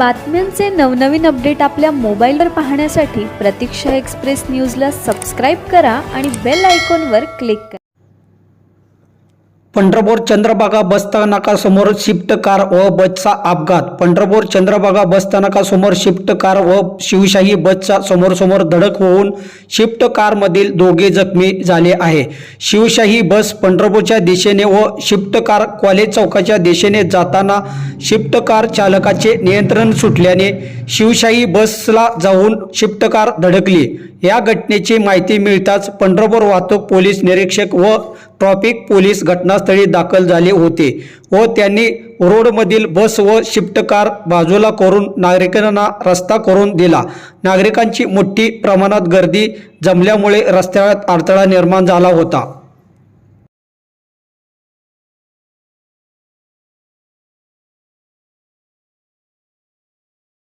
बातम्यांचे नवनवीन अपडेट आपल्या मोबाईलवर पाहण्यासाठी प्रतीक्षा एक्सप्रेस न्यूजला सबस्क्राईब करा आणि बेल आयकॉनवर क्लिक करा. पंढरपूर चंद्रभागा बसस्थानकासमोर शिफ्ट कार व बसचा अपघात. पंढरपूर चंद्रभागा बसस्थानकासमोर शिफ्ट कार व शिवशाही बसचा समोरसमोर धडक होऊन शिफ्ट कारमधील दोघे जखमी झाले आहे. शिवशाही बस पंढरपूरच्या दिशेने व शिफ्ट कार कॉलेज चौकाच्या दिशेने जाताना शिफ्ट कार चालकाचे नियंत्रण सुटल्याने शिवशाही बसला जाऊन शिफ्ट कार धडकली. या घटनेची माहिती मिळताच पंढरपूर वाहतूक पोलीस निरीक्षक व ट्रॉफिक पोलीस घटनास्थळी दाखल झाले होते व त्यांनी रोडमधील बस व शिफ्ट कार बाजूला करून नागरिकांना रस्ता करून दिला. नागरिकांची मोठी प्रमाणात गर्दी जमल्यामुळे रस्त्यात अडथळा निर्माण झाला होता.